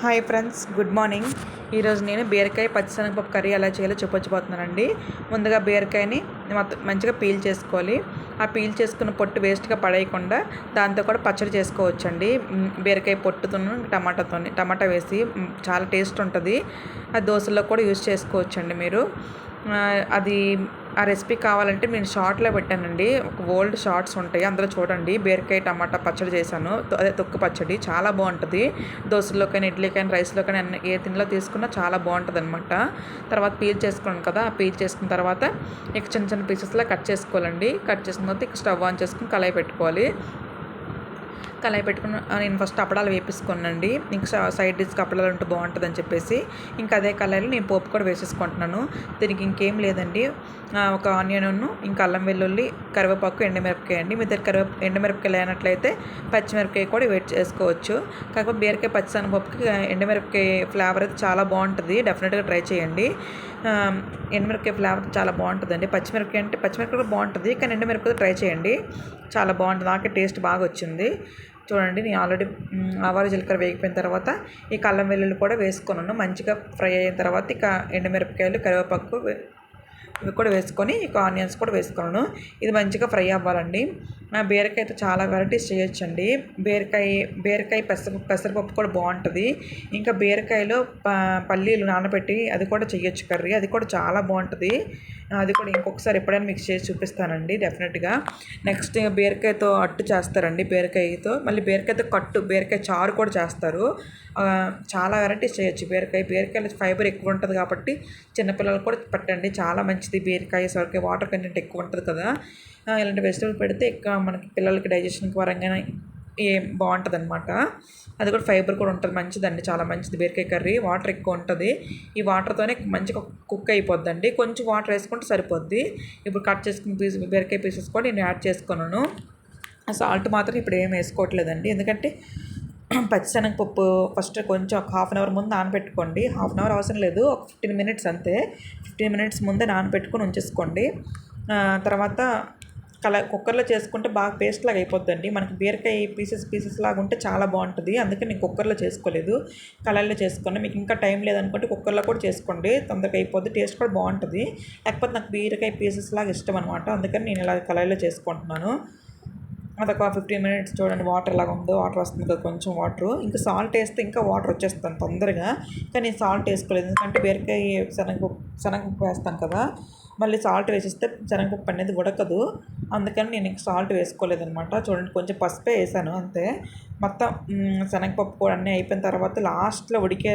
Hi friends good morning. ఈరోజు నేను బీరకాయ పచ్చిశనగపప్పు కర్రీ ఎలా చేయాలో చెప్పొచ్చిపోతున్నానండి ముందుగా బీరకాయని మొత్తం మంచిగా పీల్ చేసుకోవాలి. ఆ పీల్ చేసుకున్న పొట్టు వేస్ట్గా పడేయకుండా దాంతో కూడా పచ్చడి చేసుకోవచ్చండి. బీరకాయ పొట్టుతో టమాటాతో టమాటా వేసి చాలా టేస్ట్ ఉంటుంది. ఆ దోశల్లో కూడా యూజ్ చేసుకోవచ్చండి మీరు. అది ఆ రెసిపీ కావాలంటే నేను షార్ట్లో పెట్టానండి. ఒక ఓల్డ్ షార్ట్స్ ఉంటాయి. అందులో చూడండి. బీరకాయ టమాటా పచ్చడి చేశాను. అదే తొక్కు పచ్చడి. చాలా బాగుంటుంది. దోశలోకైనా ఇడ్లీకైనా రైస్లోకైనా అన్ని ఏ తిండిలో తీసుకున్నా చాలా బాగుంటుంది అనమాట తర్వాత పీల్ చేసుకున్నాను కదా ఆ పీల్ చేసుకున్న తర్వాత ఇక చిన్న చిన్న పీసెస్లో కట్ చేసుకోవాలండి. కట్ చేసుకున్న తర్వాత ఇక స్టవ్ ఆన్ చేసుకుని కళాయి పెట్టుకోవాలి. కళాయి పెట్టుకుని నేను ఫస్ట్ అప్పడాలు వేపించుకున్నానండి ఇంకా సైడ్ డిష్కి అప్పడాలు ఉంటే బాగుంటుంది అని చెప్పేసి ఇంకా అదే కళాయిలో నేను పోపు కూడా వేసేసుకుంటున్నాను. దీనికి ఇంకేం లేదండి. ఒక ఆనియన్ను ఇంకా అల్లం వెల్లుల్లి కరివేపాకు ఎండుమిరపకాయ అండి. మీ దగ్గర కరివే ఎండుమిరపకాయలు అయినట్లయితే పచ్చిమిరపకాయ కూడా వేట్ చేసుకోవచ్చు. కాకపోతే బీరకాయ పచ్చిశనగపప్పుకి ఎండుమిరపకాయ ఫ్లేవర్ అయితే చాలా బాగుంటుంది. డెఫినెట్గా ట్రై చేయండి. ఆ, ఎండుమిరపకాయ ఫ్లేవర్ చాలా బాగుంటుందండి. పచ్చిమిరపకాయ అంటే పచ్చిమిరపకాయ కూడా బాగుంటుంది కానీ ఎండుమిరపకాయ ట్రై చేయండి. చాలా బాగుంటుంది. నాకే టేస్ట్ బాగా వచ్చింది. చూడండి నేను ఆల్రెడీ ఆవాలు జీలకర్ర వేగిపోయిన తర్వాత ఈ కల్లం వెల్లుల్లి కూడా వేసుకున్నాను. మంచిగా ఫ్రై అయిన తర్వాత ఇక ఎండుమిరపకాయలు కరివేపాకు ఇవి కూడా వేసుకొని ఇక ఆనియన్స్ కూడా వేసుకున్నాను. ఇది మంచిగా ఫ్రై అవ్వాలండి. బీరకాయతో చాలా వెరైటీస్ చేయొచ్చండి. బీరకాయ బీరకాయ పెసర పెసరపప్పు కూడా బాగుంటుంది. ఇంకా బీరకాయలో ప- పల్లీలు నానబెట్టి అది కూడా చేయొచ్చు కర్రీ. అది కూడా చాలా బాగుంటుంది. అది కూడా ఇంకొకసారి ఎప్పుడైనా మిక్స్ చేసి చూపిస్తానండి డెఫినెట్గా. నెక్స్ట్ బీరకాయతో అట్టు చేస్తారండి బీరకాయతో. మళ్ళీ బీరకాయతో కట్టు బీరకాయ చారు కూడా చేస్తారు. చాలా వెరైటీస్ చేయొచ్చు బీరకాయ. బీరకాయలో ఫైబర్ ఎక్కువ ఉంటుంది కాబట్టి చిన్నపిల్లలు కూడా పెట్టండి. చాలా మంచిది బీరకాయ సొరకాయ వాటర్ కంటెంట్ ఎక్కువ ఉంటుంది కదా. ఇలాంటి వెజిటబుల్ పెడితే ఎక్కువ మనకి పిల్లలకి డైజెషన్ పరంగా ఏం బాగుంటుంది అనమాట అది కూడా ఫైబర్ కూడా ఉంటుంది మంచిదండి చాలా మంచిది. బీరకాయ కర్రీ వాటర్ ఎక్కువ ఉంటుంది. ఈ వాటర్తోనే మంచిగా కుక్ అయిపోద్దండి. కొంచెం వాటర్ వేసుకుంటే సరిపోద్ది. ఇప్పుడు కట్ చేసుకుని పీస్ బీరకాయ పీసెస్ కూడా నేను యాడ్ చేసుకున్నాను. సాల్ట్ మాత్రం ఇప్పుడు ఏం వేసుకోవట్లేదండి. ఎందుకంటే పచ్చిశనగపప్పు ఫస్ట్ కొంచెం ఒక హాఫ్ అన్ అవర్ ముందు నానబెట్టుకోండి. హాఫ్ అన్ అవర్ అవసరం లేదు. ఒక ఫిఫ్టీన్ మినిట్స్ అంతే. ఫిఫ్టీన్ మినిట్స్ ముందే నానబెట్టుకొని ఉంచేసుకోండి. తర్వాత కల కుక్కర్లో చేసుకుంటే బాగా పేస్ట్ లాగా అయిపోద్దండి. మనకి బీరకాయ పీసెస్ పీసెస్ లాగా ఉంటే చాలా బాగుంటుంది. అందుకే నేను కుక్కర్లో చేసుకోలేదు. కళాయిలో చేసుకోండి మీకు ఇంకా టైం లేదనుకుంటే కుక్కర్లో కూడా చేసుకోండి. తొందరగా అయిపోద్ది. టేస్ట్ కూడా బాగుంటుంది. లేకపోతే నాకు బీరకాయ పీసెస్ లాగా ఇష్టం అనమాట అందుకని నేను ఇలా కళాయిలో చేసుకుంటున్నాను. అదొక ఫిఫ్టీన్ మినిట్స్ చూడండి. వాటర్ లాగా ఉందో వాటర్ వస్తుంది కదా కొంచెం వాటర్ ఇంకా సాల్ట్ వేస్తే ఇంకా వాటర్ వచ్చేస్తాను తొందరగా. కానీ నేను సాల్ట్ వేసుకోలేదు. ఎందుకంటే బీరకాయ శనగ శనగ వేస్తాను కదా. మళ్ళీ సాల్ట్ వేసిస్తే శనగపప్పు అనేది ఉడకదు. అందుకని నేను ఇంక సాల్ట్ వేసుకోలేదనమాట చూడండి కొంచెం పసుపే వేసాను అంతే. మొత్తం శనగపప్పు కూడా అన్నీ అయిపోయిన తర్వాత లాస్ట్లో ఉడికే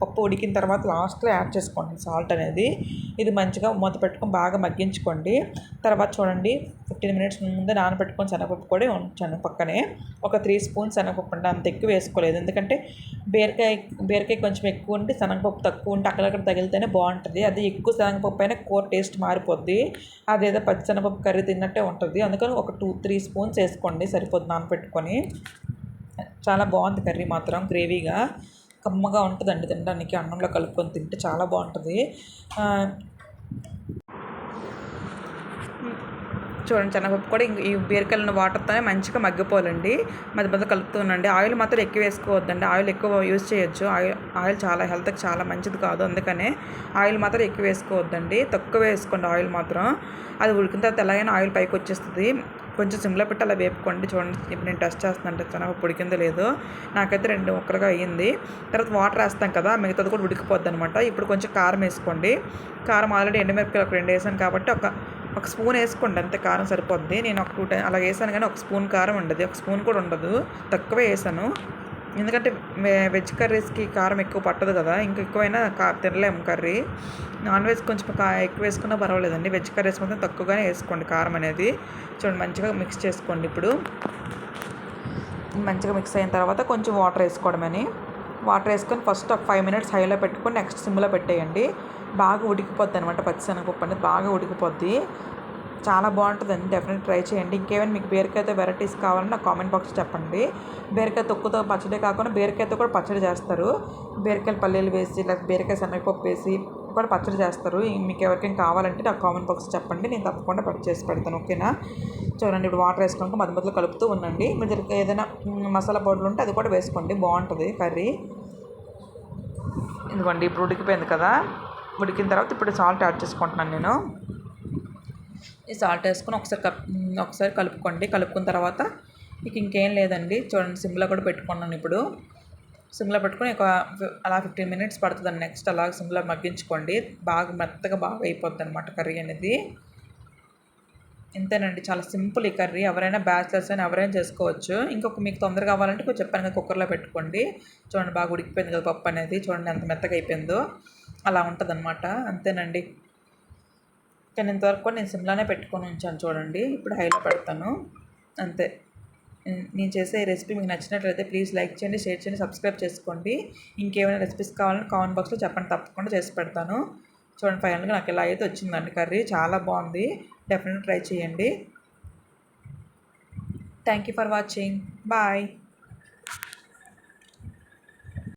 పప్పు ఉడికిన తర్వాత లాస్ట్లో యాడ్ చేసుకోండి సాల్ట్ అనేది. ఇది మంచిగా మూత పెట్టుకొని బాగా మగ్గించుకోండి. తర్వాత చూడండి ఫిఫ్టీన్ మినిట్స్ ముందే నానబెట్టుకొని శనగపప్పు కూడా ఉంచాను పక్కనే. ఒక త్రీ స్పూన్స్ శనగపప్పు అంటే అంత ఎక్కువ వేసుకోలేదు. ఎందుకంటే బీరకాయ బీరకాయ కొంచెం ఎక్కువ ఉంటే శనగపప్పు తక్కువ ఉంటే అక్కడక్కడ తగిలితేనే బాగుంటుంది. అది ఎక్కువ శనగపప్పు అయినా కూర టేస్ట్ మారిపోద్ది. అదేదో పచ్చి శనగపప్పు కర్రీ తిన్నట్టే ఉంటుంది. అందుకని ఒక టూ త్రీ స్పూన్స్ వేసుకోండి సరిపోద్ది నానబెట్టుకొని. చాలా బాగుంది కర్రీ మాత్రం గ్రేవీగా. కమ్మగా ఉంటుందండి తినడానికి అన్నంలో కలుపుకొని తింటే చాలా బాగుంటుంది ఆ, చూడండి శనగపప్పు కూడా ఈ బీరకాయలను వాటర్తోనే మంచిగా మగ్గిపోవాలండి. మధ్య మధ్య కలుపుతుండండి ఆయిల్ మాత్రం ఎక్కువ వేసుకోవద్దండి. ఆయిల్ ఎక్కువ యూజ్ చేయొచ్చు. ఆయిల్ ఆయిల్ చాలా హెల్త్కి చాలా మంచిది కాదు. అందుకనే ఆయిల్ మాత్రం ఎక్కువ వేసుకోవద్దండి. తక్కువ వేసుకోండి ఆయిల్ మాత్రం. అది ఉడికిన తర్వాత ఎలాగైనా ఆయిల్ పైకి వచ్చేస్తుంది. కొంచెం సిమ్లో పెట్టి అలా వేపుకోండి. చూడండి ఇప్పుడు నేను టెస్ట్ చేస్తున్నాను శనగపప్పు ఉడికిందో లేదో. నాకైతే రెండు ముక్కలుగా అయ్యింది. తర్వాత వాటర్ వేస్తాం కదా మిగతాది కూడా ఉడికిపోద్ది అనమాట ఇప్పుడు కొంచెం కారం వేసుకోండి. కారం ఆల్రెడీ ఎండుమిరపకాయలు ఒక రెండు వేసాను కాబట్టి ఒక ఒక స్పూన్ వేసుకోండి అంతే కారం సరిపోద్ది. నేను ఒక టూ టైం అలా వేసాను కానీ ఒక స్పూన్ కారం ఉండదు. ఒక స్పూన్ కూడా ఉండదు. తక్కువే వేసాను. ఎందుకంటే వెజ్ కర్రీస్కి కారం ఎక్కువ పట్టదు కదా. ఇంకా ఎక్కువైనా కా తినలేము కర్రీ. నాన్ వెజ్ కొంచెం కా ఎక్కువ వేసుకున్నా పర్వాలేదండి. వెజ్ కర్రీస్ మాత్రం తక్కువగానే వేసుకోండి కారం అనేది. చూడండి మంచిగా మిక్స్ చేసుకోండి ఇప్పుడు. మంచిగా మిక్స్ అయిన తర్వాత కొంచెం వాటర్ వేసుకోవడమని వాటర్ వేసుకొని ఫస్ట్ ఒక ఫైవ్ మినిట్స్ హైలో పెట్టుకొని నెక్స్ట్ సిమ్లో పెట్టేయండి. బాగా ఉడికిపోద్ది అనమాట పచ్చిశనగపప్పు అనేది బాగా ఉడికిపోద్ది. చాలా బాగుంటుందండి. డెఫినెట్ ట్రై చేయండి. ఇంకేమైనా మీకు బీరకాయతో వెరైటీస్ కావాలని నాకు కామెంట్ బాక్స్ చెప్పండి. బీరకాయ తొక్కుతో పచ్చడి కాకుండా బీరకాయతో కూడా పచ్చడి చేస్తారు. బీరకాయలు పల్లీలు వేసి లేకపోతే బీరకాయ శనగపప్పు వేసి కూడా పచ్చడి చేస్తారు. మీకు ఎవరికైనా కావాలంటే నాకు కామెంట్ బాక్స్ చెప్పండి. నేను తప్పకుండా పట్టు చేసి పెడతాను. ఓకేనా చూడండి ఇప్పుడు వాటర్ వేసుకున్నాక మధ్య మధ్యలో కలుపుతూ ఉండండి. మీ దగ్గర ఏదైనా మసాలా పౌడర్ ఉంటే అది కూడా వేసుకోండి. బాగుంటుంది కర్రీ. ఇదిగోండి ఇప్పుడు ఉడికిపోయింది కదా? ఉడికిన తర్వాత ఇప్పుడు సాల్ట్ యాడ్ చేసుకుంటున్నాను నేను. ఈ సాల్ట్ వేసుకొని ఒకసారి కప్ ఒకసారి కలుపుకోండి. కలుపుకున్న తర్వాత ఇక ఇంకేం లేదండి. చూడండి సిమ్లో కూడా పెట్టుకున్నాను ఇప్పుడు. సిమ్లో పెట్టుకొని ఒక అలా ఫిఫ్టీన్ మినిట్స్ పడుతుందండి. నెక్స్ట్ అలా సిమ్లో మగ్గించుకోండి. బాగా మెత్తగా బాగా అయిపోద్ది అనమాట కర్రీ అనేది. ఇంతేనండి. చాలా సింపుల్ ఈ కర్రీ. ఎవరైనా బ్యాచిలర్స్ అయినా ఎవరైనా చేసుకోవచ్చు. ఇంకొక మీకు తొందరగా కావాలంటే కొంచెం చెప్పాను కదా కుక్కర్లో పెట్టుకోండి. చూడండి బాగా ఉడికిపోయింది కదా పప్పు అనేది. చూడండి ఎంత మెత్తగా అయిపోయిందో. అలా ఉంటుందన్నమాట. అంతేనండి. కానీ ఇంతవరకు కూడా నేను సిమ్లానే పెట్టుకొని ఉంచాను చూడండి. ఇప్పుడు హైలో పెడతాను. అంతే. నేను చేసే రెసిపీ మీకు నచ్చినట్లయితే ప్లీజ్ లైక్ చేయండి షేర్ చేయండి సబ్స్క్రైబ్ చేసుకోండి. ఇంకేమైనా రెసిపీస్ కావాలని కామెంట్ బాక్స్లో చెప్పండి తప్పకుండా చేసి పెడతాను. చూడండి ఫైనల్గా నాకు ఇలా అయితే వచ్చిందండి కర్రీ. చాలా బాగుంది. డెఫినెట్ ట్రై చేయండి. Thank you for watching. Bye.